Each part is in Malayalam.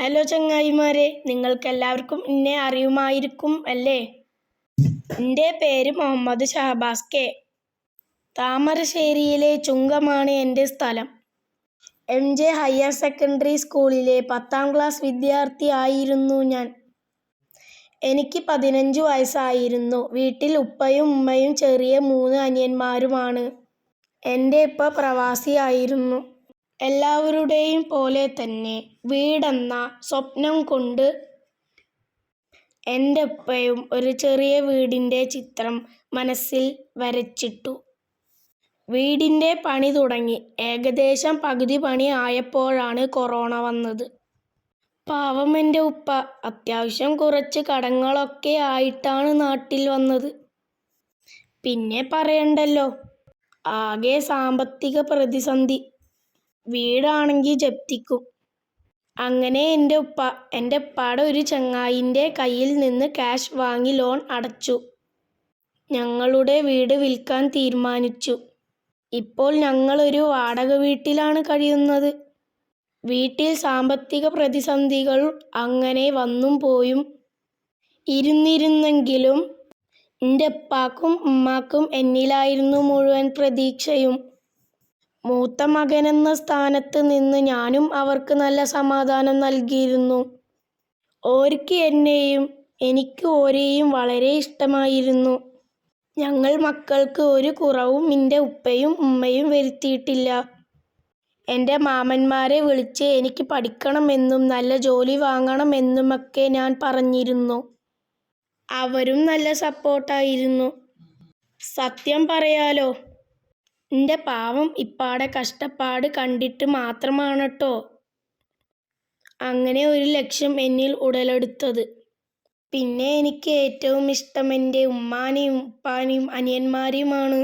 ഹലോ ചങ്ങായിമാരെ നിങ്ങൾക്കെല്ലാവർക്കും എന്നെ അറിയുമായിരിക്കും അല്ലേ? എന്റെ പേര് മുഹമ്മദ് ഷഹബാസ് കെ താമരശ്ശേരിയിലെ ചുങ്കമാണ് എന്റെ സ്ഥലം. എം ജെ ഹയർ സെക്കൻഡറി സ്കൂളിലെ പത്താം ക്ലാസ് വിദ്യാർത്ഥി ആയിരുന്നു ഞാൻ. എനിക്ക് പതിനഞ്ച് വയസ്സായിരുന്നു. വീട്ടിൽ ഉപ്പയും ഉമ്മയും ചെറിയ മൂന്ന് അനിയന്മാരുമാണ്. എന്റെ ഉപ്പ പ്രവാസിയായിരുന്നു. എല്ലാവരുടെയും പോലെ തന്നെ വീടെന്ന സ്വപ്നം കൊണ്ട് എന്റെ ഉപ്പയും ഒരു ചെറിയ വീടിന്റെ ചിത്രം മനസ്സിൽ വരച്ചിട്ടു. വീടിന്റെ പണി തുടങ്ങി. ഏകദേശം പകുതി പണി ആയപ്പോഴാണ് കൊറോണ വന്നത്. പാവം എന്റെ ഉപ്പ. അത്യാവശ്യം കുറച്ച് കടങ്ങളൊക്കെ ആയിട്ടാണ് നാട്ടിൽ വന്നത്. പിന്നെ പറയണ്ടല്ലോ. ആകെ സാമ്പത്തിക പ്രതിസന്ധി. വീടാണെങ്കിൽ ജപ്തിക്കും. അങ്ങനെ എന്റെ ഉപ്പ എന്റെ ഉപ്പാടെ ഒരു ചങ്ങായിന്റെ കയ്യിൽ നിന്ന് ക്യാഷ് വാങ്ങി ലോൺ അടച്ചു. ഞങ്ങളുടെ വീട് വിൽക്കാൻ തീരുമാനിച്ചു. ഇപ്പോൾ ഞങ്ങളൊരു വാടക വീട്ടിലാണ് കഴിയുന്നത്. വീട്ടിൽ സാമ്പത്തിക പ്രതിസന്ധികൾ അങ്ങനെ വന്നും പോയും. ഇരുന്നിരുന്നെങ്കിലും എന്റെ ഉപ്പാക്കും ഉമ്മാക്കും എന്നിലായിരുന്നു മുഴുവൻ പ്രതീക്ഷയും. മൂത്ത മകനെന്ന സ്ഥാനത്ത് നിന്ന് ഞാനും അവർക്ക് നല്ല സമാധാനം നൽകിയിരുന്നു. ഓർക്ക് എന്നെയും എനിക്ക് ഓരെയും വളരെ ഇഷ്ടമായിരുന്നു. ഞങ്ങൾ മക്കൾക്ക് ഒരു കുറവും എന്റെ ഉപ്പയും ഉമ്മയും വരുത്തിയിട്ടില്ല. എന്റെ മാമന്മാരെ വിളിച്ച് എനിക്ക് പഠിക്കണമെന്നും നല്ല ജോലി വാങ്ങണമെന്നുമൊക്കെ ഞാൻ പറഞ്ഞിരുന്നു. അവരും നല്ല സപ്പോർട്ടായിരുന്നു സത്യം പറയാലോ എന്റെ പാവം ഇപ്പാടെ കഷ്ടപ്പാട് കണ്ടിട്ട് മാത്രമാണ് കേട്ടോ അങ്ങനെ ഒരു ലക്ഷ്യം എന്നിൽ ഉടലെടുത്തത്. പിന്നെ എനിക്ക് ഏറ്റവും ഇഷ്ടം എന്റെ ഉമ്മാനെയും ഉപ്പാനെയും അനിയന്മാരെയുമാണ്.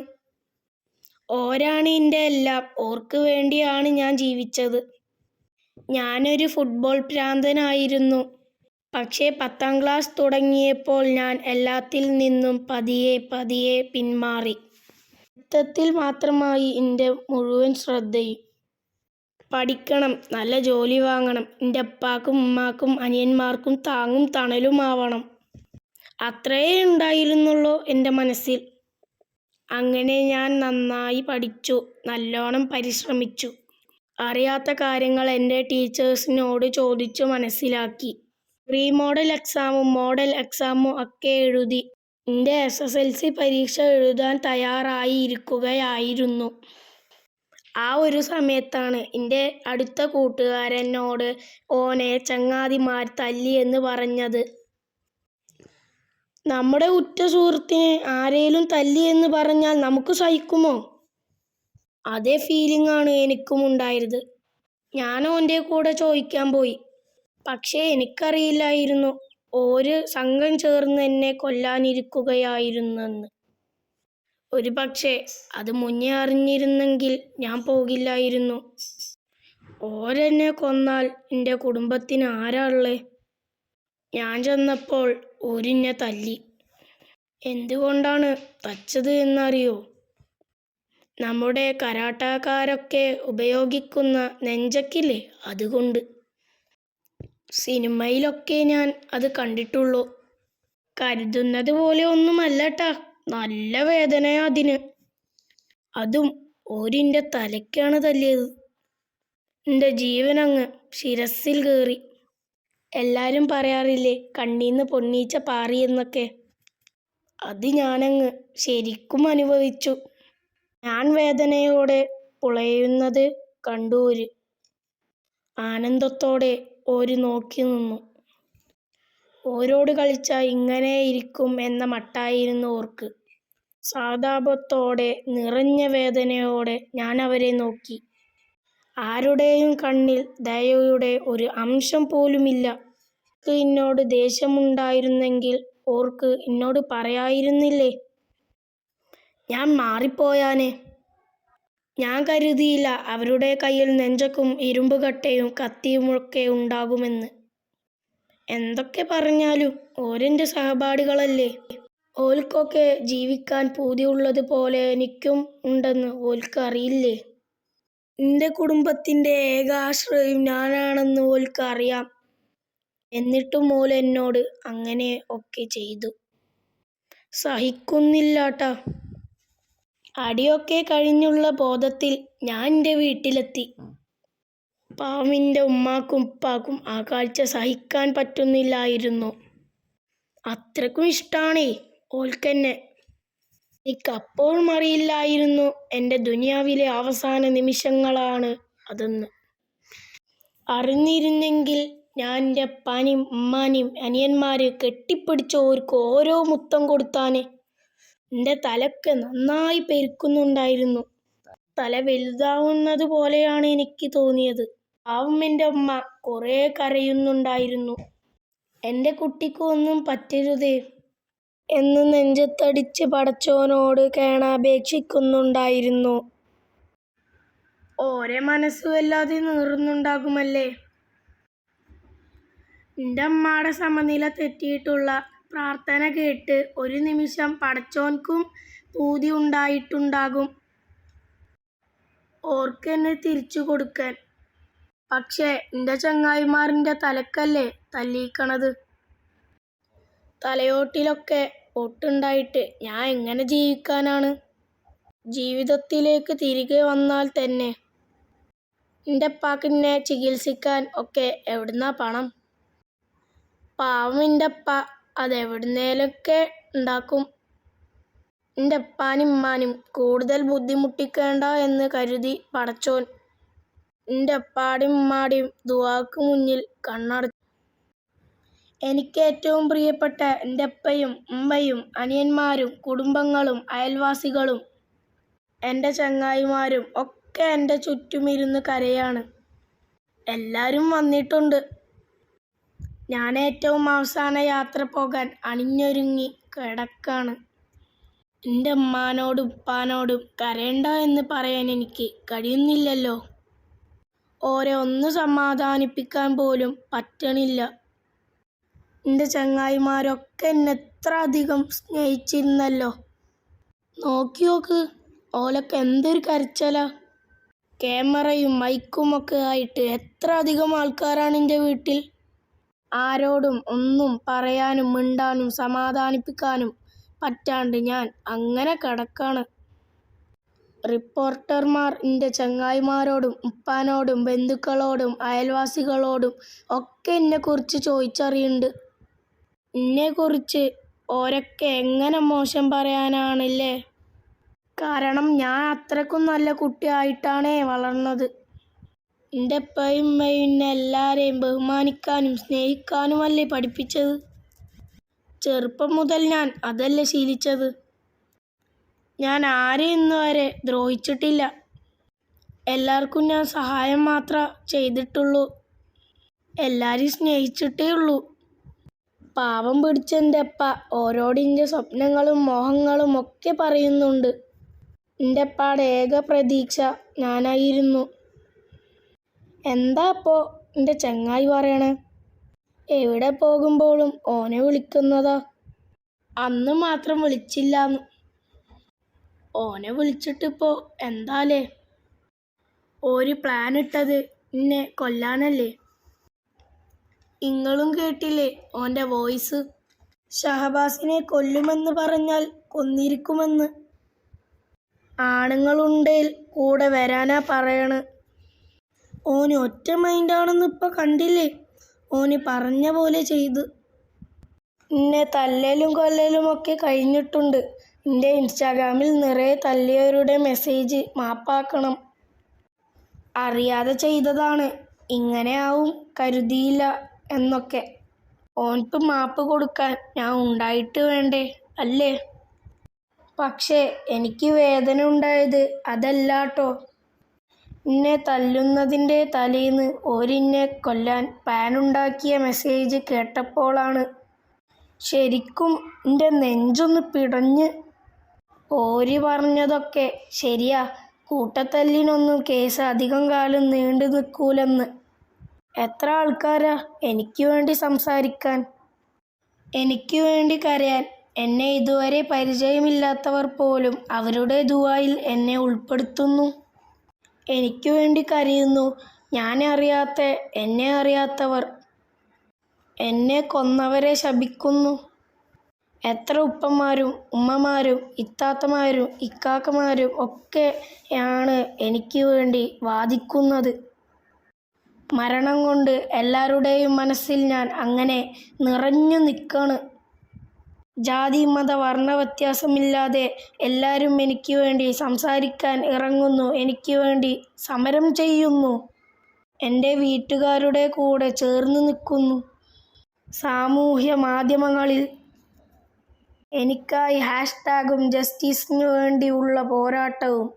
ഓരാണ് എന്റെ എല്ലാം. ഓർക്ക് വേണ്ടിയാണ് ഞാൻ ജീവിച്ചത്. ഞാനൊരു ഫുട്ബോൾ ഭ്രാന്തനായിരുന്നു. പക്ഷേ പത്താം ക്ലാസ് തുടങ്ങിയപ്പോൾ ഞാൻ എല്ലാത്തിൽ നിന്നും പതിയെ പതിയെ പിന്മാറി. പഠിത്തത്തിൽ മാത്രമായി എന്റെ മുഴുവൻ ശ്രദ്ധയും പഠിക്കണം നല്ല ജോലി വാങ്ങണം എന്റെ അപ്പാക്കും ഉമ്മാക്കും അനിയന്മാർക്കും താങ്ങും തണലുമാവണം അത്രയേ ഉണ്ടായിരുന്നുള്ളൂ എന്റെ മനസ്സിൽ. അങ്ങനെ ഞാൻ നന്നായി പഠിച്ചു നല്ലോണം പരിശ്രമിച്ചു. അറിയാത്ത കാര്യങ്ങൾ എന്റെ ടീച്ചേഴ്സിനോട് ചോദിച്ചു മനസ്സിലാക്കി. പ്രീ മോഡൽ എക്സാമും മോഡൽ എക്സാമും ഒക്കെ എഴുതി എന്റെ എസ് എസ് എൽ സി പരീക്ഷ എഴുതാൻ തയ്യാറായിരിക്കുകയായിരുന്നു. ആ ഒരു സമയത്താണ് എന്റെ അടുത്ത കൂട്ടുകാരനോട് ഓനെ ചങ്ങാതിമാർ തല്ലി എന്ന് പറഞ്ഞത്. നമ്മുടെ ഉറ്റ സുഹൃത്തിനെ ആരേലും തല്ലി എന്ന് പറഞ്ഞാൽ നമുക്ക് സഹിക്കുമോ? അതേ ഫീലിംഗ് ആണ് എനിക്കും ഉണ്ടായത്. ഞാൻ ഓന്റെ കൂടെ ചോദിക്കാൻ പോയി. പക്ഷേ എനിക്കറിയില്ലായിരുന്നു. ഒരു സംഘം ചേർന്ന് എന്നെ കൊല്ലാനിരിക്കുകയായിരുന്നെന്ന്. ഒരു പക്ഷേ അത് മുന്നേ അറിഞ്ഞിരുന്നെങ്കിൽ ഞാൻ പോകില്ലായിരുന്നു. ഓരെന്നെ കൊന്നാൽ എന്റെ കുടുംബത്തിന് ആരാ ഉള്ളേ? ഞാൻ ചെന്നപ്പോൾ ഓരിന്നെ തല്ലി. എന്തുകൊണ്ടാണ് തച്ചത് എന്നറിയോ? നമ്മുടെ കരാട്ടക്കാരൊക്കെ ഉപയോഗിക്കുന്ന നെഞ്ചക്കില്ലേ അതുകൊണ്ട്. സിനിമയിലൊക്കെ ഞാൻ അത് കണ്ടിട്ടുള്ളൂ. കരുതുന്നത് പോലെ ഒന്നുമല്ലട്ടാ. നല്ല വേദനയാ അതിന്. അതും ഓരിന്റെ തലയ്ക്കാണ് തല്ലിയത്. എന്റെ ജീവനങ്ങ് ശിരസിൽ കയറി. എല്ലാവരും പറയാറില്ലേ കണ്ണീന്ന് പൊന്നീച്ച പാറിയെന്നൊക്കെ അത് ഞാനങ്ങ് ശരിക്കും അനുഭവിച്ചു. ഞാൻ വേദനയോടെ പുളയുന്നത് കണ്ടൂര് ആനന്ദത്തോടെ ഓര് നോക്കി നിന്നു. ഓരോട് കളിച്ചാൽ ഇങ്ങനെ ഇരിക്കും എന്ന മട്ടായിരുന്നു ഓർക്ക്. സാതാപത്തോടെ നിറഞ്ഞ വേദനയോടെ ഞാൻ അവരെ നോക്കി. ആരുടെയും കണ്ണിൽ ദയയുടെ ഒരു അംശം പോലുമില്ല. എന്നോട് ദേഷ്യമുണ്ടായിരുന്നെങ്കിൽ ഓർക്ക് എന്നോട് പറയായിരുന്നില്ലേ? ഞാൻ മാറിപ്പോയാനെ. ഞാൻ കരുതിയില്ല അവരുടെ കയ്യിൽ നെഞ്ചക്കും ഇരുമ്പുകട്ടയും കത്തിയുമൊക്കെ ഉണ്ടാകുമെന്ന് എന്തൊക്കെ പറഞ്ഞാലും ഓരെന്റെ സഹപാഠികളല്ലേ ഓൽക്കൊക്കെ ജീവിക്കാൻ പൂതിയുള്ളത് പോലെ എനിക്കും ഉണ്ടെന്ന് ഓൽക്ക് അറിയില്ലേ എന്റെ കുടുംബത്തിന്റെ ഏക ആശ്രയം ഞാനാണെന്ന് ഓൽക്ക് അറിയാം എന്നിട്ടും ഓൽ എന്നോട് അങ്ങനെ ഒക്കെ ചെയ്തു. സഹിക്കുന്നില്ലാട്ടാ. അടിയൊക്കെ കഴിഞ്ഞുള്ള ബോധത്തിൽ ഞാൻ എന്റെ വീട്ടിലെത്തി. പാവിന്റെ ഉമ്മാക്കും ഉപ്പാക്കും ആ കാഴ്ച സഹിക്കാൻ പറ്റുന്നില്ലായിരുന്നു. അത്രക്കും ഇഷ്ടാണേ ഓൽക്കെന്നെ. എനിക്കപ്പോഴും അറിയില്ലായിരുന്നു എന്റെ ദുനിയാവിലെ അവസാന നിമിഷങ്ങളാണ് അതെന്ന്. അറിഞ്ഞിരുന്നെങ്കിൽ ഞാൻ എന്റെ അപ്പാനെയും ഉമ്മാനെയും അനിയന്മാരെ കെട്ടിപ്പിടിച്ച് ഓർക്ക് ഓരോ മുത്തം കൊടുത്താനെ. ന്റെ തലക്ക് നന്നായി പെരുക്കുന്നുണ്ടായിരുന്നു. തല വലുതാവുന്നത് പോലെയാണ് എനിക്ക് തോന്നിയത്. പാവം എന്റെ അമ്മ കുറേ കരയുന്നുണ്ടായിരുന്നു. എന്റെ കുട്ടിക്ക് ഒന്നും പറ്റരുതേ എന്ന് നെഞ്ചത്തടിച്ച് പടച്ചോനോട് കേണാപേക്ഷിക്കുന്നുണ്ടായിരുന്നു ഓരേ മനസ്സ് വല്ലാതെ നീറുന്നുണ്ടാകുമല്ലേ. അമ്മയുടെ സമനില തെറ്റിയിട്ടുള്ള പ്രാർത്ഥന കേട്ട് ഒരു നിമിഷം പടച്ചോൻക്കും പൂതി ഉണ്ടായിട്ടുണ്ടാകും ഓർക്ക് എന്നെ തിരിച്ചു കൊടുക്കാൻ. പക്ഷേ എന്റെ ചങ്ങായിമാറിന്റെ തലക്കല്ലേ തല്ലിക്കണത് തലയോട്ടിലൊക്കെ പൊട്ടുണ്ടായിട്ട് ഞാൻ എങ്ങനെ ജീവിക്കാനാണ്. ജീവിതത്തിലേക്ക് തിരികെ വന്നാൽ തന്നെ എന്റെ പാക്കിനെ ചികിത്സിക്കാൻ ഒക്കെ എവിടുന്നാ പണം. പാവം ന്റെപ്പ അതെവിടുന്നേലൊക്കെ എന്റെ അപ്പാനും ഉമ്മാനും കൂടുതൽ ബുദ്ധിമുട്ടിക്കേണ്ട എന്ന് കരുതി പടച്ചോൻ എന്റെ അപ്പാടും ഉമ്മാടെയും ദുവാക്ക് മുന്നിൽ കണ്ണടച്ചു. എനിക്കേറ്റവും പ്രിയപ്പെട്ട എന്റെ അപ്പയും ഉമ്മയും അനിയന്മാരും കുടുംബങ്ങളും അയൽവാസികളും എന്റെ ചങ്ങായിമാരും ഒക്കെ എന്റെ ചുറ്റുമിരുന്ന് കരയാണ്. എല്ലാവരും വന്നിട്ടുണ്ട്. ഞാനേറ്റവും അവസാന യാത്ര പോകാൻ അണിഞ്ഞൊരുങ്ങി കിടക്കാണ് എന്റെ ഉമ്മാനോടും ഉപ്പാനോടും കരയണ്ട എന്ന് പറയാൻ എനിക്ക് കഴിയുന്നില്ലല്ലോ. ഓരെ ഒന്ന് സമാധാനിപ്പിക്കാൻ പോലും പറ്റണില്ല. എന്റെ ചങ്ങായിമാരൊക്കെ എന്നെ എത്ര അധികം സ്നേഹിച്ചിരുന്നല്ലോ. നോക്കി നോക്ക് ഓലൊക്കെ എന്തൊരു കരച്ചല ക്യാമറയും മൈക്കും ഒക്കെ ആയിട്ട് എത്ര അധികം ആൾക്കാരാണ് എന്റെ വീട്ടിൽ. ആരോടും ഒന്നും പറയാനും മിണ്ടാനും സമാധാനിപ്പിക്കാനും പറ്റാണ്ട് ഞാൻ അങ്ങനെ കിടക്കാണ് റിപ്പോർട്ടർമാർ എന്റെ ചങ്ങായിമാരോടും ഉപ്പാനോടും ബന്ധുക്കളോടും അയൽവാസികളോടും ഒക്കെ എന്നെക്കുറിച്ച് ചോദിച്ചറിയണ്ട്. ഇന്നെക്കുറിച്ച് ഓരൊക്കെ എങ്ങനെ മോശം പറയാനാണില്ലേ. കാരണം ഞാൻ അത്രക്കും നല്ല കുട്ടി ആയിട്ടാണേ വളർന്നത്. അപ്പയും ഉമ്മയും എല്ലാവരെയും ബഹുമാനിക്കാനും സ്നേഹിക്കാനുമല്ലേ പഠിപ്പിച്ചത്. ചെറുപ്പം മുതൽ ഞാൻ അതല്ലേ ശീലിച്ചത്. ഞാൻ ആരെയും ഇന്നുവരെ ദ്രോഹിച്ചിട്ടില്ല. എല്ലാവർക്കും ഞാൻ സഹായം മാത്ര ചെയ്തിട്ടുള്ളൂ. എല്ലാവരെയും സ്നേഹിച്ചിട്ടേ ഉള്ളൂ പാവം പിടിച്ച അപ്പ ഓരോട് ന്റെ സ്വപ്നങ്ങളും മോഹങ്ങളും ഒക്കെ പറയുന്നുണ്ട്. എന്റെ അപ്പയുടെ ഏക പ്രതീക്ഷ ഞാനായിരുന്നു. എന്താ അപ്പോ എന്റെ ചങ്ങായി പറയണേ. എവിടെ പോകുമ്പോഴും ഓനെ വിളിക്കുന്നതാ. അന്ന് മാത്രം വിളിച്ചില്ലാന്ന്. ഓനെ വിളിച്ചിട്ടിപ്പോ എന്താലേ. ഒരു പ്ലാൻ ഇട്ടത് എന്നെ കൊല്ലാനല്ലേ. ഇങ്ങളും കേട്ടില്ലേ ഓന്റെ വോയിസ്. ഷഹബാസിനെ കൊല്ലുമെന്ന് പറഞ്ഞാൽ കൊന്നിരിക്കുമെന്ന്. ആണുങ്ങളുണ്ടേൽ കൂടെ വരാനാ പറയണ്. ഓന് ഒറ്റ മൈൻഡാണെന്ന് ഇപ്പൊ കണ്ടില്ലേ ഓന് പറഞ്ഞ പോലെ ചെയ്ത്. എന്നെ തല്ലലും കൊല്ലലും ഒക്കെ കഴിഞ്ഞിട്ടുണ്ട്. എന്റെ ഇൻസ്റ്റാഗ്രാമിൽ നിറയെ തല്ലിയവരുടെ മെസ്സേജ് മാപ്പാക്കണം. അറിയാതെ ചെയ്തതാണ് ഇങ്ങനെ ആവും കരുതിയില്ല എന്നൊക്കെ. ഓൻക്ക് മാപ്പ് കൊടുക്കാൻ ഞാൻ ഉണ്ടായിട്ട് വേണ്ടേ അല്ലേ. പക്ഷേ എനിക്ക് വേദന ഉണ്ടായത് അതല്ലാട്ടോ. ന്നെ തല്ലുന്നതിന്റെ തലേന്ന് ഒരിന്നെ കൊല്ലാൻ പാനുണ്ടാക്കിയ മെസ്സേജ് കേട്ടപ്പോളാണ് ശരിക്കും എന്റെ നെഞ്ചൊന്ന് പിടഞ്ഞ്. ഓര് പറഞ്ഞതൊക്കെ ശരിയാ കൂട്ടത്തല്ലിനൊന്നും കേസ് അധികം കാലം നീണ്ടു നിൽക്കൂലെന്ന് എത്ര ആൾക്കാരാ എനിക്ക് വേണ്ടി സംസാരിക്കാൻ. എനിക്ക് വേണ്ടി കരയാൻ. എന്നെ ഇതുവരെ പരിചയമില്ലാത്തവർ പോലും അവരുടെ ദുവായിൽ എന്നെ ഉൾപ്പെടുത്തുന്നു. എനിക്ക് വേണ്ടി കരയുന്നു. ഞാൻ അറിയാത്ത എന്നെ അറിയാത്തവർ. എന്നെ കൊന്നവരെ ശപിക്കുന്നു എത്ര ഉപ്പന്മാരും ഉമ്മമാരും ഇത്താത്തമാരും ഇക്കാക്കമാരും ഒക്കെയാണ് എനിക്ക് വേണ്ടി വാദിക്കുന്നത് മരണം കൊണ്ട് എല്ലാവരുടെയും മനസ്സിൽ ഞാൻ അങ്ങനെ നിറഞ്ഞു നിൽക്കാണ് ജാതി മത വർണ വ്യത്യാസമില്ലാതെ എല്ലാവരും എനിക്ക് വേണ്ടി സംസാരിക്കാൻ ഇറങ്ങുന്നു. എനിക്ക് വേണ്ടി സമരം ചെയ്യുന്നു. എന്റെ വീട്ടുകാരുടെ കൂടെ ചേർന്ന് നിൽക്കുന്നു. സാമൂഹ്യ മാധ്യമങ്ങളിൽ എനിക്കായി ഹാഷ്ടാഗും ജസ്റ്റിസിനു വേണ്ടിയുള്ള പോരാട്ടവും.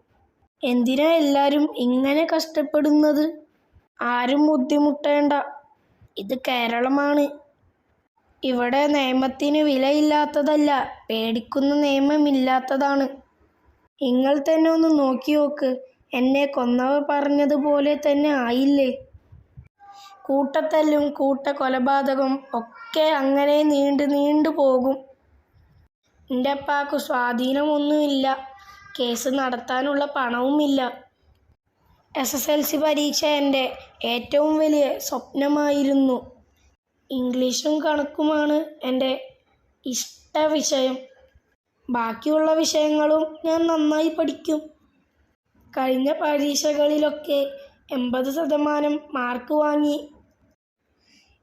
എന്തിനാ എല്ലാവരും ഇങ്ങനെ കഷ്ടപ്പെടുന്നത്? ആരും ബുദ്ധിമുട്ടേണ്ട. ഇത് കേരളമാണ്. ഇവിടെ നിയമത്തിന് വിലയില്ലാത്തതല്ല പേടിക്കുന്ന നിയമമില്ലാത്തതാണ്. നിങ്ങൾ തന്നെ ഒന്ന് നോക്കി നോക്ക് എന്നെ കൊന്നവർ പറഞ്ഞതുപോലെ തന്നെ ആയില്ലേ? കൂട്ടത്തല്ലും കൂട്ട കൊലപാതകം ഒക്കെ അങ്ങനെ നീണ്ട് നീണ്ടു പോകും. എന്റെ അപ്പാക്ക് സ്വാധീനമൊന്നുമില്ല കേസ് നടത്താനുള്ള പണവുമില്ല. എസ് എസ് എൽ സി പരീക്ഷ എന്റെ ഏറ്റവും വലിയ സ്വപ്നമായിരുന്നു. ഇംഗ്ലീഷും കണക്കുമാണ് എന്റെ ഇഷ്ട വിഷയം. ബാക്കിയുള്ള വിഷയങ്ങളും ഞാൻ നന്നായി പഠിക്കും. കഴിഞ്ഞ പരീക്ഷകളിലൊക്കെ എൺപത് ശതമാനം മാർക്ക് വാങ്ങി.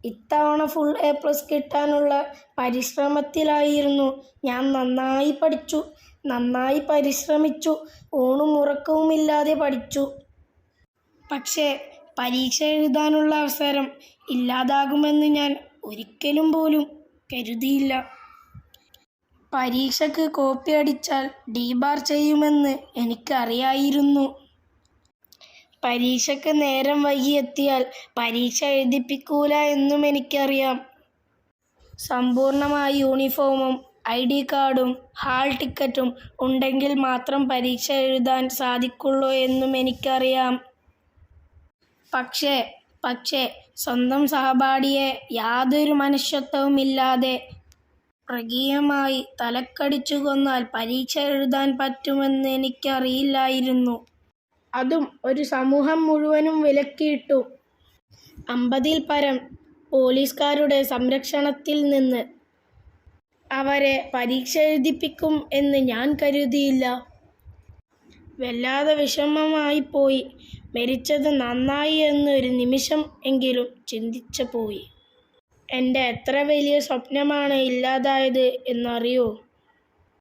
ഇത്തവണ ഫുൾ എ പ്ലസ് കിട്ടാനുള്ള പരിശ്രമത്തിലായിരുന്നു ഞാൻ നന്നായി പഠിച്ചു. നന്നായി പരിശ്രമിച്ചു. ഊണും ഉറക്കവുമില്ലാതെ പഠിച്ചു. പക്ഷേ പരീക്ഷ എഴുതാനുള്ള അവസരം ഇല്ലാതാകുമെന്ന് ഞാൻ ഒരിക്കലും പോലും കരുതിയില്ല. പരീക്ഷയ്ക്ക് കോപ്പി അടിച്ചാൽ ഡീബാർ ചെയ്യുമെന്ന് എനിക്കറിയായിരുന്നു. പരീക്ഷയ്ക്ക് നേരം വൈകി എത്തിയാൽ പരീക്ഷ എഴുതിപ്പിക്കൂല എന്നും എനിക്കറിയാം. സമ്പൂർണമായ യൂണിഫോമും ഐ ഡി കാർഡും ഹാൾ ടിക്കറ്റും ഉണ്ടെങ്കിൽ മാത്രം പരീക്ഷ എഴുതാൻ സാധിക്കുള്ളൂ എന്നും എനിക്കറിയാം. പക്ഷേ പക്ഷേ സ്വന്തം സഹപാഠിയെ യാതൊരു മനുഷ്യത്വവുമില്ലാതെ പ്രകീയമായി തലക്കടിച്ചു കൊന്നാൽ പരീക്ഷ എഴുതാൻ പറ്റുമെന്ന് എനിക്കറിയില്ലായിരുന്നു. അതും ഒരു സമൂഹം മുഴുവനും വിലക്കിയിട്ടു. അമ്പതിൽ പരം പോലീസുകാരുടെ സംരക്ഷണത്തിൽ നിന്ന് അവരെ പരീക്ഷ എഴുതിപ്പിക്കും എന്ന് ഞാൻ കരുതിയില്ല. വല്ലാതെ വിഷമമായിപ്പോയി. മരിച്ചത് നന്നായി എന്നൊരു നിമിഷം എങ്കിലും ചിന്തിച്ചു പോയി. എന്റെ എത്ര വലിയ സ്വപ്നമാണ് ഇല്ലാതായത് എന്നറിയോ?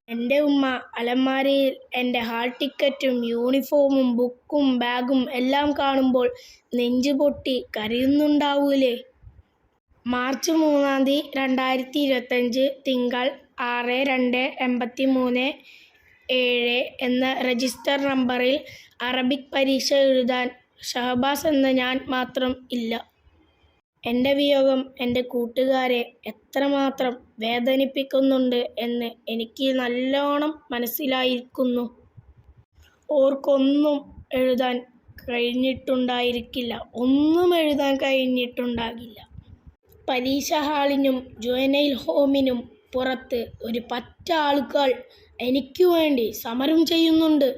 എന്റെ ഉമ്മ അലമാരയിൽ എന്റെ ഹാൾ ടിക്കറ്റും യൂണിഫോമും ബുക്കും ബാഗും എല്ലാം കാണുമ്പോൾ നെഞ്ചു പൊട്ടി കരയുന്നുണ്ടാവൂലേ? മാർച്ച് മൂന്നാം തീയതി രണ്ടായിരത്തി ഇരുപത്തഞ്ച് തിങ്കൾ ആറ് രണ്ട് എൺപത്തി മൂന്ന് ഏഴ് എന്ന രജിസ്റ്റർ നമ്പറിൽ അറബിക് പരീക്ഷ എഴുതാൻ ഷഹബാസ് എന്ന ഞാൻ മാത്രം ഇല്ല. എന്റെ വിയോഗം എന്റെ കൂട്ടുകാരെ എത്രമാത്രം വേദനിപ്പിക്കുന്നുണ്ട് എന്ന് എനിക്ക് നല്ലോണം മനസ്സിലായിരിക്കുന്നു. ഓർക്കൊന്നും എഴുതാൻ കഴിഞ്ഞിട്ടുണ്ടായിരിക്കില്ല. ഒന്നും എഴുതാൻ കഴിഞ്ഞിട്ടുണ്ടാകില്ല. പരീക്ഷ ഹാളിനും ജുവനൈൽ ഹോമിനും പുറത്ത് ഒരു പറ്റ ആളുകൾ എനിക്ക് വേണ്ടി സമരം ചെയ്യുന്നുണ്ട്.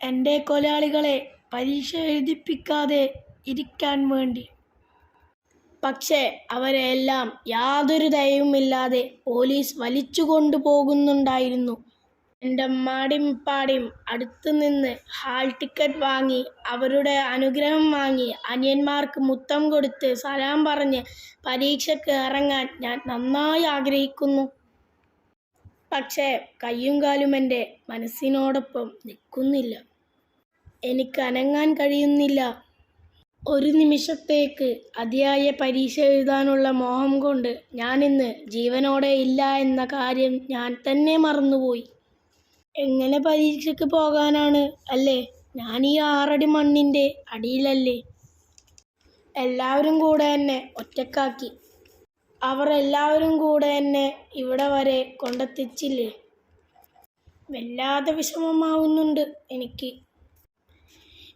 എന്റെ കൊലയാളികളെ പരീക്ഷ എഴുതിപ്പിക്കാതെ ഇരിക്കാൻ വേണ്ടി. പക്ഷേ അവരെല്ലാം യാതൊരു ദയവുമില്ലാതെ പോലീസ് വലിച്ചു കൊണ്ടുപോകുന്നുണ്ടായിരുന്നു എന്റെ അമ്മാടിയും ഉപ്പാടിയും അടുത്ത് നിന്ന് ഹാൾ ടിക്കറ്റ് വാങ്ങി അവരുടെ അനുഗ്രഹം വാങ്ങി അനിയന്മാർക്ക് മുത്തം കൊടുത്ത് സലാം പറഞ്ഞ് പരീക്ഷയ്ക്ക് ഇറങ്ങാൻ ഞാൻ നന്നായി ആഗ്രഹിക്കുന്നു. പക്ഷേ കയ്യും കാലും എന്റെ മനസ്സിനോടൊപ്പം നിൽക്കുന്നില്ല. എനിക്ക് അനങ്ങാൻ കഴിയുന്നില്ല. ഒരു നിമിഷത്തേക്ക് അതിയായ പരീക്ഷ എഴുതാനുള്ള മോഹം കൊണ്ട് ഞാനിന്ന് ജീവനോടെ ഇല്ല എന്ന കാര്യം ഞാൻ തന്നെ മറന്നുപോയി. എങ്ങനെ പരീക്ഷയ്ക്ക് പോകാനാണ്? അല്ലേ? ഞാൻ ഈ ആറടി മണ്ണിന്റെ അടിയിലല്ലേ? എല്ലാവരും കൂടെ എന്നെ ഒറ്റക്കാക്കി. അവർ എല്ലാവരും കൂടെ എന്നെ ഇവിടെ വരെ കൊണ്ടെത്തിച്ചില്ലേ? വല്ലാതെ വിഷമമാവുന്നുണ്ട് എനിക്ക്.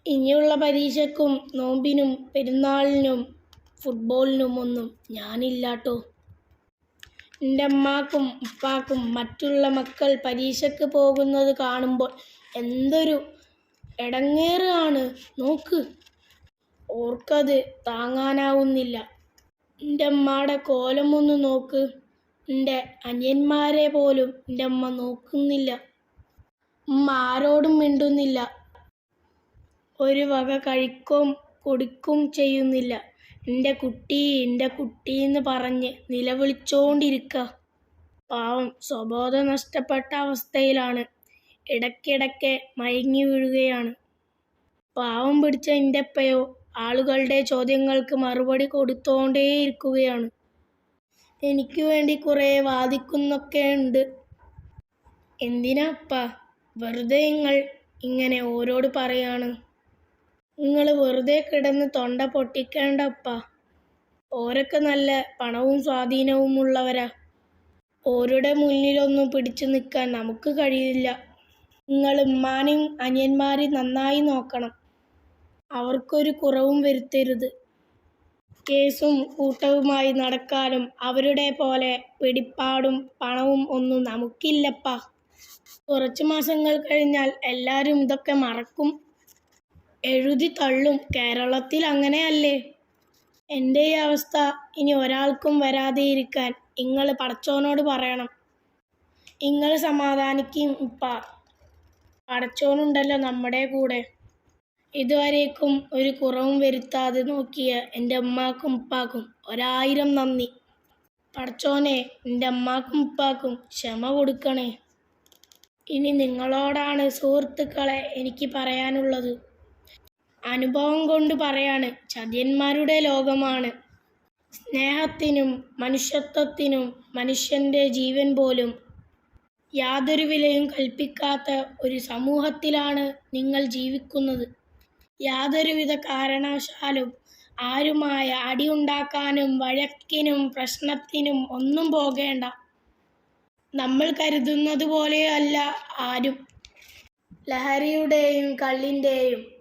ഇനിയുള്ള പരീക്ഷയ്ക്കും നോമ്പിനും പെരുന്നാളിനും ഫുട്ബോളിനും ഒന്നും ഞാനില്ലാട്ടോ. എന്റെ അമ്മാക്കും ഉപ്പാക്കും മറ്റുള്ള മക്കൾ പരീക്ഷയ്ക്ക് പോകുന്നത് കാണുമ്പോൾ എന്തൊരു ഇടങ്ങേറാണ് നോക്ക്. ഓർക്കത് താങ്ങാനാവുന്നില്ല. എന്റെ അമ്മയുടെ ഒന്ന് നോക്ക്. എന്റെ അനിയന്മാരെ പോലും എന്റെ അമ്മ നോക്കുന്നില്ല. ഉമ്മ ആരോടും മിണ്ടുന്നില്ല. ഒരു വക കഴിക്കും കൊടുക്കും ചെയ്യുന്നില്ല. എന്റെ കുട്ടി എന്റെ കുട്ടി എന്ന് പറഞ്ഞ് നിലവിളിച്ചോണ്ടിരിക്കുക പാവം സ്വബോധം നഷ്ടപ്പെട്ട അവസ്ഥയിലാണ്. ഇടയ്ക്കിടയ്ക്ക് മയങ്ങി വീഴുകയാണ്. പാവം പിടിച്ച എന്റെ അപ്പയോ ആളുകളുടെ ചോദ്യങ്ങൾക്ക് മറുപടി കൊടുത്തോണ്ടേയിരിക്കുകയാണ്. എനിക്ക് വേണ്ടി കുറേ വാദിക്കുന്നൊക്കെ ഉണ്ട്. എന്തിനാ അപ്പ വെറുതെ നിങ്ങൾ ഇങ്ങനെ ഓരോട് പറയാണ്? നിങ്ങൾ വെറുതെ കിടന്ന് തൊണ്ട പൊട്ടിക്കേണ്ടപ്പ. ഓരൊക്കെ നല്ല പണവും സ്വാധീനവും ഉള്ളവരാ ഓരുടെ മുന്നിലൊന്നും പിടിച്ചു നിൽക്കാൻ നമുക്ക് കഴിയില്ല. നിങ്ങൾ ഉമ്മാനും അനിയന്മാരെയും നന്നായി നോക്കണം. അവർക്കൊരു കുറവും വരുത്തരുത്. കേസും കൂട്ടവുമായി നടക്കാനും അവരുടെ പോലെ പിടിപ്പാടും പണവും ഒന്നും നമുക്കില്ലപ്പാ. കുറച്ച് മാസങ്ങൾ കഴിഞ്ഞാൽ എല്ലാവരും ഇതൊക്കെ മറക്കും. എഴുതി തള്ളും. കേരളത്തിൽ അങ്ങനെയല്ലേ? എന്റെ ഈ അവസ്ഥ ഇനി ഒരാൾക്കും വരാതെ ഇരിക്കാൻ നിങ്ങൾ പടച്ചോനോട് പറയണം. നിങ്ങൾ സമാധാനിക്കും ഇപ്പ പടച്ചോനുണ്ടല്ലോ നമ്മുടെ കൂടെ. ഇതുവരേക്കും ഒരു കുറവും വരുത്താതെ നോക്കിയ എന്റെ അമ്മാക്കും ഉപ്പാക്കും ഒരായിരം നന്ദി. പടച്ചോനെ എന്റെ അമ്മാക്കും ഉപ്പാക്കും ക്ഷമ കൊടുക്കണേ. ഇനി നിങ്ങളോടാണ് സുഹൃത്തുക്കളെ എനിക്ക് പറയാനുള്ളത്. അനുഭവം കൊണ്ട് പറയാണ്. ചതിയന്മാരുടെ ലോകമാണ്. സ്നേഹത്തിനും മനുഷ്യത്വത്തിനും മനുഷ്യന്റെ ജീവൻ പോലും യാതൊരു വിലയും കൽപ്പിക്കാത്ത ഒരു സമൂഹത്തിലാണ് നിങ്ങൾ ജീവിക്കുന്നത്. യാതൊരുവിധ കാരണവശാലും ആരുമായ അടി ഉണ്ടാക്കാനും വഴക്കിനും പ്രശ്നത്തിനും ഒന്നും പോകേണ്ട. നമ്മൾ കരുതുന്നത് പോലെയല്ല ആരും. ലഹരിയുടെയും കള്ളിന്റെയും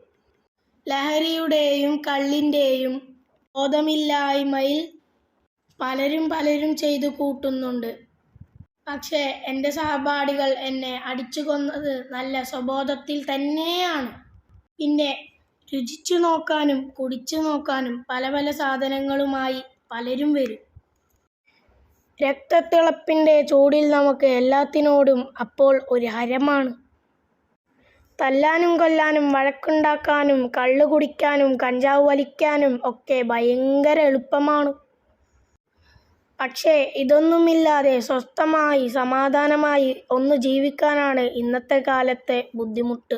ലഹരിയുടെയും കള്ളിന്റെയും ബോധമില്ലായ്മയിൽ പലരും പലരും ചെയ്തു കൂട്ടുന്നുണ്ട്. പക്ഷേ എന്റെ സഹപാഠികൾ എന്നെ അടിച്ചു കൊന്നത് നല്ല സ്വബോധത്തിൽ തന്നെയാണ്. പിന്നെ രുചിച്ചു നോക്കാനും കുടിച്ചു നോക്കാനും പല പല സാധനങ്ങളുമായി പലരും വരും. രക്തത്തിളപ്പിന്റെ ചൂടിൽ നമുക്ക് എല്ലാത്തിനോടും അപ്പോൾ ഒരു ഹരമാണ്. തല്ലാനും കൊല്ലാനും വഴക്കുണ്ടാക്കാനും കള്ളു കുടിക്കാനും കഞ്ചാവ് വലിക്കാനും ഒക്കെ ഭയങ്കര എളുപ്പമാണ്. പക്ഷേ ഇതൊന്നുമില്ലാതെ സ്വസ്ഥമായി സമാധാനമായി ഒന്ന് ജീവിക്കാനാണ് ഇന്നത്തെ കാലത്തെ ബുദ്ധിമുട്ട്.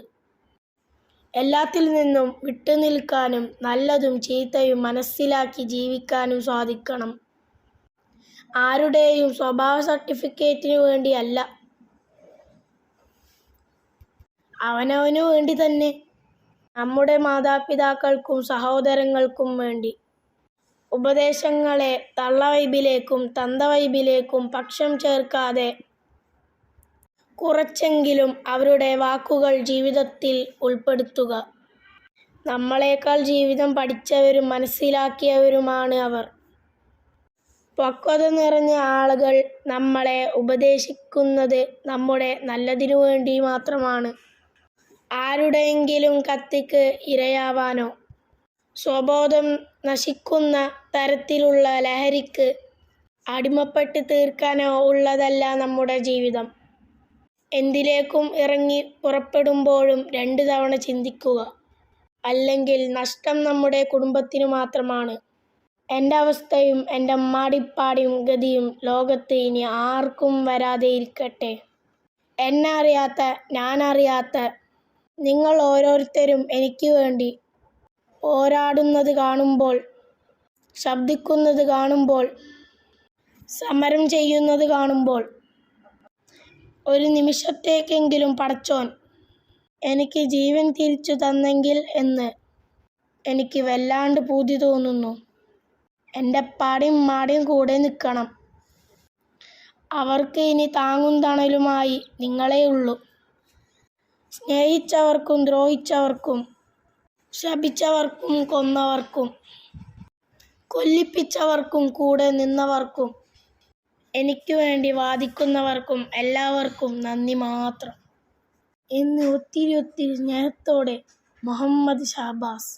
എല്ലാത്തിൽ നിന്നും വിട്ടുനിൽക്കാനും നല്ലതും ചീത്തയും മനസ്സിലാക്കി ജീവിക്കാനും സാധിക്കണം. ആരുടെയും സ്വഭാവ സർട്ടിഫിക്കറ്റിനു വേണ്ടിയല്ല. അവനവനു വേണ്ടി തന്നെ. നമ്മുടെ മാതാപിതാക്കൾക്കും സഹോദരങ്ങൾക്കും വേണ്ടി. ഉപദേശങ്ങളെ തള്ളവൈബിലേക്കും തന്തവൈബിലേക്കും പക്ഷം ചേർക്കാതെ കുറച്ചെങ്കിലും അവരുടെ വാക്കുകൾ ജീവിതത്തിൽ ഉൾപ്പെടുത്തുക. നമ്മളെക്കാൾ ജീവിതം പഠിച്ചവരും മനസ്സിലാക്കിയവരുമാണ് അവർ. പക്വത നിറഞ്ഞ ആളുകൾ നമ്മളെ ഉപദേശിക്കുന്നത് നമ്മുടെ നല്ലതിനു വേണ്ടി മാത്രമാണ്. ആരുടെയെങ്കിലും കത്തിക്ക് ഇരയാവാനോ? സ്വബോധം നശിക്കുന്ന തരത്തിലുള്ള ലഹരിക്ക് അടിമപ്പെട്ട് തീർക്കാനോ ഉള്ളതല്ല നമ്മുടെ ജീവിതം. എന്തിലേക്കും ഇറങ്ങി പുറപ്പെടുമ്പോഴും രണ്ട് തവണ ചിന്തിക്കുക. അല്ലെങ്കിൽ നഷ്ടം നമ്മുടെ കുടുംബത്തിനു മാത്രമാണ്. എന്റെ അവസ്ഥയും എന്റെ അമ്മാടിപ്പാടിയും ഗതിയും ലോകത്ത് ഇനി ആർക്കും വരാതെ ഇരിക്കട്ടെ എന്നെ അറിയാത്ത ഞാനറിയാത്ത നിങ്ങൾ ഓരോരുത്തരും എനിക്ക് വേണ്ടി പോരാടുന്നത് കാണുമ്പോൾ ശബ്ദിക്കുന്നത് കാണുമ്പോൾ സമരം ചെയ്യുന്നത് കാണുമ്പോൾ. ഒരു നിമിഷത്തേക്കെങ്കിലും പടച്ചോൻ എനിക്ക് ജീവൻ തിരിച്ചു തന്നെങ്കിൽ എന്ന് എനിക്ക് വല്ലാണ്ട് പൂതി തോന്നുന്നു. എന്റെ പാടിയും മാടിയും കൂടെ നിൽക്കണം. അവർക്ക് ഇനി താങ്ങും തണലുമായി നിങ്ങളേ ഉള്ളൂ സ്നേഹിച്ചവർക്കും ദ്രോഹിച്ചവർക്കും ശപിച്ചവർക്കും കൊന്നവർക്കും കൊല്ലിപ്പിച്ചവർക്കും കൂടെ നിന്നവർക്കും എനിക്ക് വേണ്ടി വാദിക്കുന്നവർക്കും എല്ലാവർക്കും നന്ദി മാത്രം. എന്ന് ഒത്തിരി ഒത്തിരി സ്നേഹത്തോടെ മുഹമ്മദ് ഷാബാസ്